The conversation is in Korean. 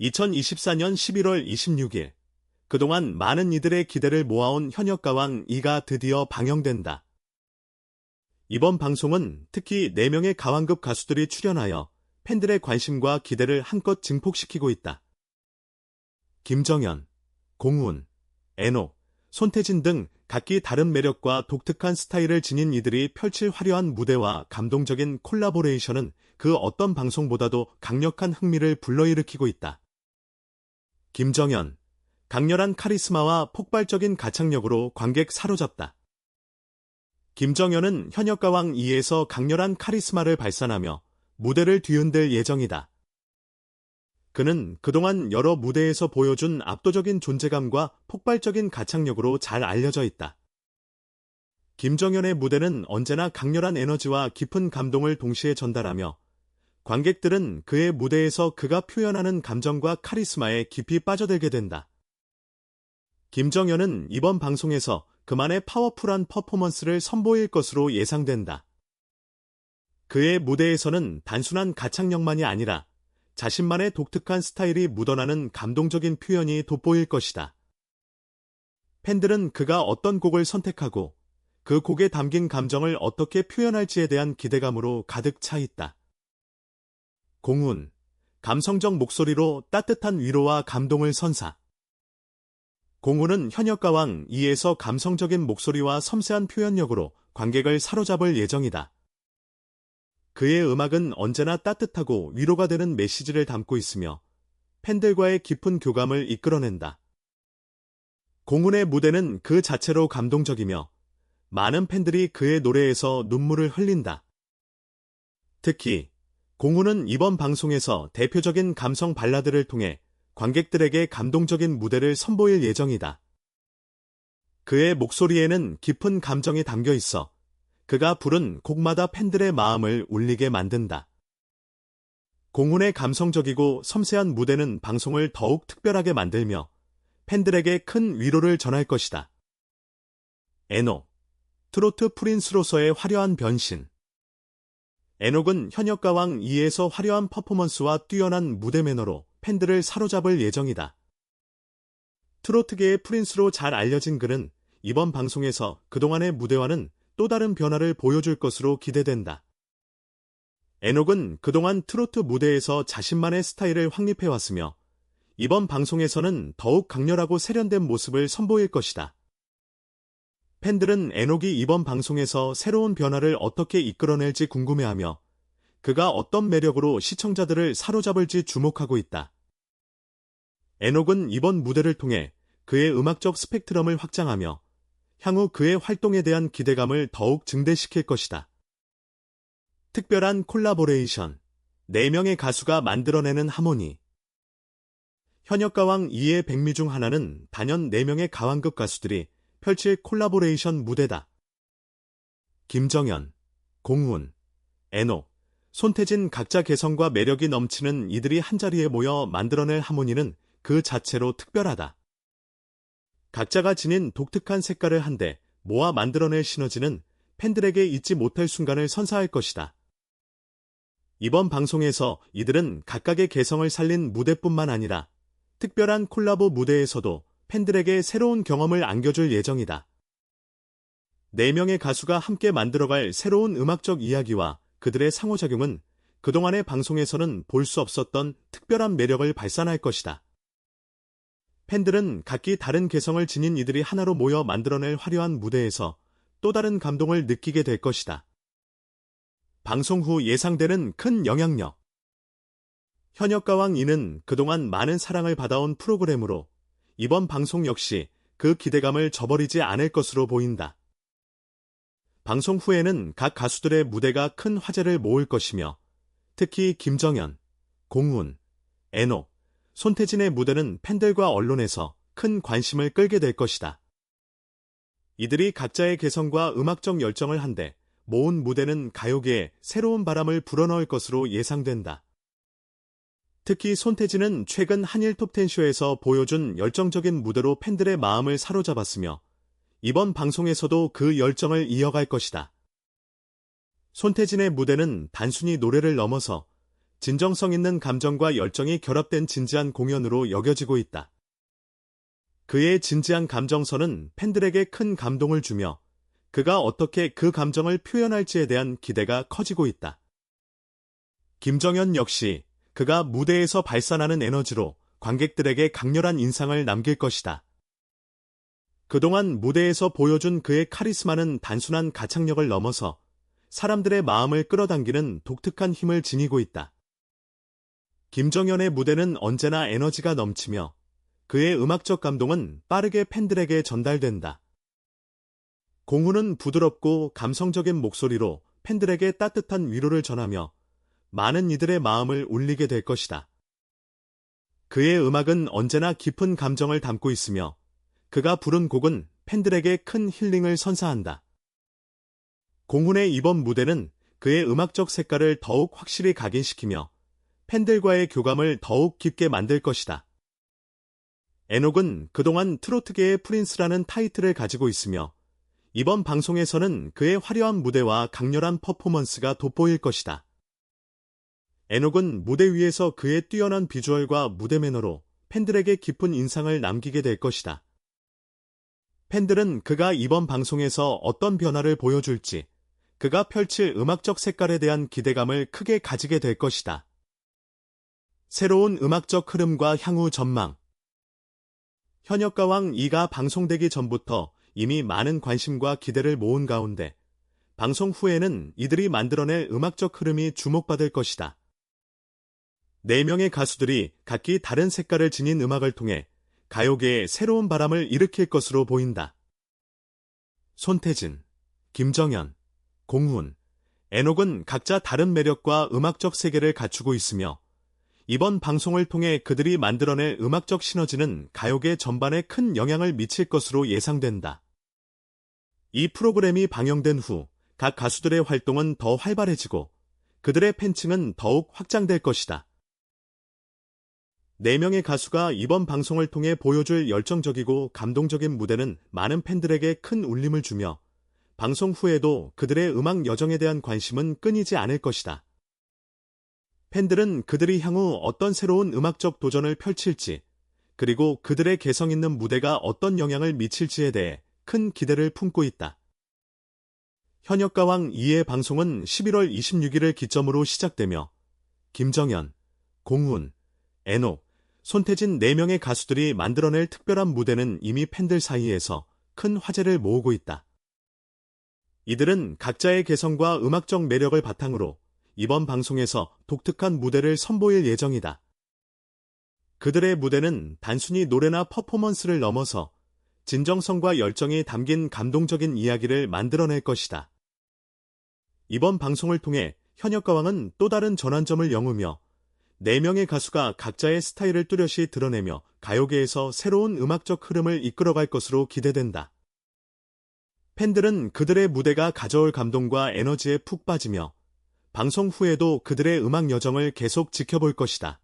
2024년 11월 26일, 그동안 많은 이들의 기대를 모아온 현역 가왕 2가 드디어 방영된다. 이번 방송은 특히 4명의 가왕급 가수들이 출연하여 팬들의 관심과 기대를 한껏 증폭시키고 있다. 김정현, 공훈, 애노, 손태진 등 각기 다른 매력과 독특한 스타일을 지닌 이들이 펼칠 화려한 무대와 감동적인 콜라보레이션은 그 어떤 방송보다도 강력한 흥미를 불러일으키고 있다. 김정현, 강렬한 카리스마와 폭발적인 가창력으로 관객 사로잡다. 김정현은 현역가왕 2에서 강렬한 카리스마를 발산하며 무대를 뒤흔들 예정이다. 그는 그동안 여러 무대에서 보여준 압도적인 존재감과 폭발적인 가창력으로 잘 알려져 있다. 김정현의 무대는 언제나 강렬한 에너지와 깊은 감동을 동시에 전달하며 관객들은 그의 무대에서 그가 표현하는 감정과 카리스마에 깊이 빠져들게 된다. 김정현은 이번 방송에서 그만의 파워풀한 퍼포먼스를 선보일 것으로 예상된다. 그의 무대에서는 단순한 가창력만이 아니라 자신만의 독특한 스타일이 묻어나는 감동적인 표현이 돋보일 것이다. 팬들은 그가 어떤 곡을 선택하고 그 곡에 담긴 감정을 어떻게 표현할지에 대한 기대감으로 가득 차 있다. 공훈, 감성적 목소리로 따뜻한 위로와 감동을 선사. 공훈은 현역가왕 2에서 감성적인 목소리와 섬세한 표현력으로 관객을 사로잡을 예정이다. 그의 음악은 언제나 따뜻하고 위로가 되는 메시지를 담고 있으며 팬들과의 깊은 교감을 이끌어낸다. 공훈의 무대는 그 자체로 감동적이며 많은 팬들이 그의 노래에서 눈물을 흘린다. 특히 공훈은 이번 방송에서 대표적인 감성 발라드를 통해 관객들에게 감동적인 무대를 선보일 예정이다. 그의 목소리에는 깊은 감정이 담겨 있어 그가 부른 곡마다 팬들의 마음을 울리게 만든다. 공훈의 감성적이고 섬세한 무대는 방송을 더욱 특별하게 만들며 팬들에게 큰 위로를 전할 것이다. 에노, 트로트 프린스로서의 화려한 변신 에녹은 현역가 왕 2에서 화려한 퍼포먼스와 뛰어난 무대 매너로 팬들을 사로잡을 예정이다. 트로트계의 프린스로 잘 알려진 그는 이번 방송에서 그동안의 무대와는 또 다른 변화를 보여줄 것으로 기대된다. 에녹은 그동안 트로트 무대에서 자신만의 스타일을 확립해왔으며 이번 방송에서는 더욱 강렬하고 세련된 모습을 선보일 것이다. 팬들은 에녹이 이번 방송에서 새로운 변화를 어떻게 이끌어낼지 궁금해하며 그가 어떤 매력으로 시청자들을 사로잡을지 주목하고 있다. 에녹은 이번 무대를 통해 그의 음악적 스펙트럼을 확장하며 향후 그의 활동에 대한 기대감을 더욱 증대시킬 것이다. 특별한 콜라보레이션 4명의 가수가 만들어내는 하모니 현역 가왕 2의 백미 중 하나는 단연 4명의 가왕급 가수들이 펼칠 콜라보레이션 무대다. 김정현, 공훈, 애노, 손태진 각자 개성과 매력이 넘치는 이들이 한자리에 모여 만들어낼 하모니는 그 자체로 특별하다. 각자가 지닌 독특한 색깔을 한데 모아 만들어낼 시너지는 팬들에게 잊지 못할 순간을 선사할 것이다. 이번 방송에서 이들은 각각의 개성을 살린 무대뿐만 아니라 특별한 콜라보 무대에서도 팬들에게 새로운 경험을 안겨줄 예정이다. 4명의 가수가 함께 만들어갈 새로운 음악적 이야기와 그들의 상호작용은 그동안의 방송에서는 볼 수 없었던 특별한 매력을 발산할 것이다. 팬들은 각기 다른 개성을 지닌 이들이 하나로 모여 만들어낼 화려한 무대에서 또 다른 감동을 느끼게 될 것이다. 방송 후 예상되는 큰 영향력. 현역 가왕 이는 그동안 많은 사랑을 받아온 프로그램으로 이번 방송 역시 그 기대감을 저버리지 않을 것으로 보인다. 방송 후에는 각 가수들의 무대가 큰 화제를 모을 것이며 특히 김정현, 공훈, 애노, 손태진의 무대는 팬들과 언론에서 큰 관심을 끌게 될 것이다. 이들이 각자의 개성과 음악적 열정을 한데 모은 무대는 가요계에 새로운 바람을 불어넣을 것으로 예상된다. 특히 손태진은 최근 한일 톱텐쇼에서 보여준 열정적인 무대로 팬들의 마음을 사로잡았으며 이번 방송에서도 그 열정을 이어갈 것이다. 손태진의 무대는 단순히 노래를 넘어서 진정성 있는 감정과 열정이 결합된 진지한 공연으로 여겨지고 있다. 그의 진지한 감정선은 팬들에게 큰 감동을 주며 그가 어떻게 그 감정을 표현할지에 대한 기대가 커지고 있다. 김정현 역시 그가 무대에서 발산하는 에너지로 관객들에게 강렬한 인상을 남길 것이다. 그동안 무대에서 보여준 그의 카리스마는 단순한 가창력을 넘어서 사람들의 마음을 끌어당기는 독특한 힘을 지니고 있다. 김정현의 무대는 언제나 에너지가 넘치며 그의 음악적 감동은 빠르게 팬들에게 전달된다. 공훈은 부드럽고 감성적인 목소리로 팬들에게 따뜻한 위로를 전하며 많은 이들의 마음을 울리게 될 것이다. 그의 음악은 언제나 깊은 감정을 담고 있으며 그가 부른 곡은 팬들에게 큰 힐링을 선사한다. 공훈의 이번 무대는 그의 음악적 색깔을 더욱 확실히 각인시키며 팬들과의 교감을 더욱 깊게 만들 것이다. 에녹은 그동안 트로트계의 프린스라는 타이틀을 가지고 있으며 이번 방송에서는 그의 화려한 무대와 강렬한 퍼포먼스가 돋보일 것이다. 에녹은 무대 위에서 그의 뛰어난 비주얼과 무대 매너로 팬들에게 깊은 인상을 남기게 될 것이다. 팬들은 그가 이번 방송에서 어떤 변화를 보여줄지, 그가 펼칠 음악적 색깔에 대한 기대감을 크게 가지게 될 것이다. 새로운 음악적 흐름과 향후 전망 현역 가왕 2가 방송되기 전부터 이미 많은 관심과 기대를 모은 가운데 방송 후에는 이들이 만들어낼 음악적 흐름이 주목받을 것이다. 4명의 가수들이 각기 다른 색깔을 지닌 음악을 통해 가요계에 새로운 바람을 일으킬 것으로 보인다. 손태진, 김정현, 공훈, 에녹은 각자 다른 매력과 음악적 세계를 갖추고 있으며 이번 방송을 통해 그들이 만들어낼 음악적 시너지는 가요계 전반에 큰 영향을 미칠 것으로 예상된다. 이 프로그램이 방영된 후 각 가수들의 활동은 더 활발해지고 그들의 팬층은 더욱 확장될 것이다. 4명의 가수가 이번 방송을 통해 보여줄 열정적이고 감동적인 무대는 많은 팬들에게 큰 울림을 주며 방송 후에도 그들의 음악 여정에 대한 관심은 끊이지 않을 것이다. 팬들은 그들이 향후 어떤 새로운 음악적 도전을 펼칠지, 그리고 그들의 개성 있는 무대가 어떤 영향을 미칠지에 대해 큰 기대를 품고 있다. 현역가왕 2의 방송은 11월 26일을 기점으로 시작되며 김정현, 공훈, 에녹, 손태진 4명의 가수들이 만들어낼 특별한 무대는 이미 팬들 사이에서 큰 화제를 모으고 있다. 이들은 각자의 개성과 음악적 매력을 바탕으로 이번 방송에서 독특한 무대를 선보일 예정이다. 그들의 무대는 단순히 노래나 퍼포먼스를 넘어서 진정성과 열정이 담긴 감동적인 이야기를 만들어낼 것이다. 이번 방송을 통해 현역 가왕은 또 다른 전환점을 영으며 4명의 가수가 각자의 스타일을 뚜렷이 드러내며 가요계에서 새로운 음악적 흐름을 이끌어갈 것으로 기대된다. 팬들은 그들의 무대가 가져올 감동과 에너지에 푹 빠지며 방송 후에도 그들의 음악 여정을 계속 지켜볼 것이다.